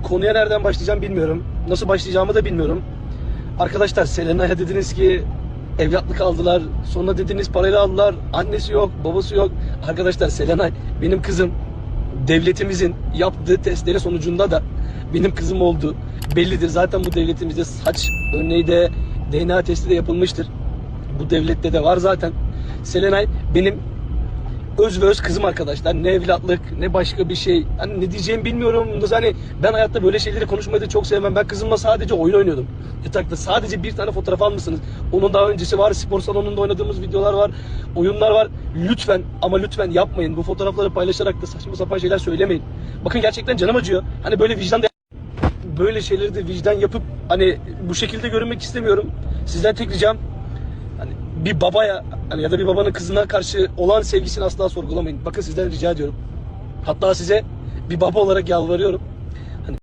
Şimdi konuya nereden başlayacağım bilmiyorum. Nasıl başlayacağımı da bilmiyorum. Arkadaşlar Selena'ya dediniz ki evlatlık aldılar. Sonra dediniz parayla aldılar. Annesi yok, babası yok. Arkadaşlar Selena benim kızım. Devletimizin yaptığı testleri sonucunda da benim kızım oldu. Bellidir. Zaten bu devletimizde saç örneği de DNA testi de yapılmıştır. Bu devlette de var zaten. Selenay benim öz ve öz kızım arkadaşlar. Ne evlatlık ne başka bir şey. Hani ne diyeceğimi bilmiyorum. Hani ben hayatta böyle şeyleri konuşmayı da çok sevmem. Ben kızımla sadece oyun oynuyordum. Yatakta sadece bir tane fotoğraf almışsınız. Onun daha öncesi var. Spor salonunda oynadığımız videolar var. Oyunlar var. Lütfen ama lütfen yapmayın. Bu fotoğrafları paylaşarak da saçma sapan şeyler söylemeyin. Bakın gerçekten canım acıyor. Hani böyle vicdan böyle şeyleri de vicdan yapıp hani bu şekilde görünmek istemiyorum. Sizden tek ricam hani bir babaya hani ya da bir babanın kızına karşı olan sevgisini asla sorgulamayın. Bakın sizden rica ediyorum. Hatta size bir baba olarak yalvarıyorum.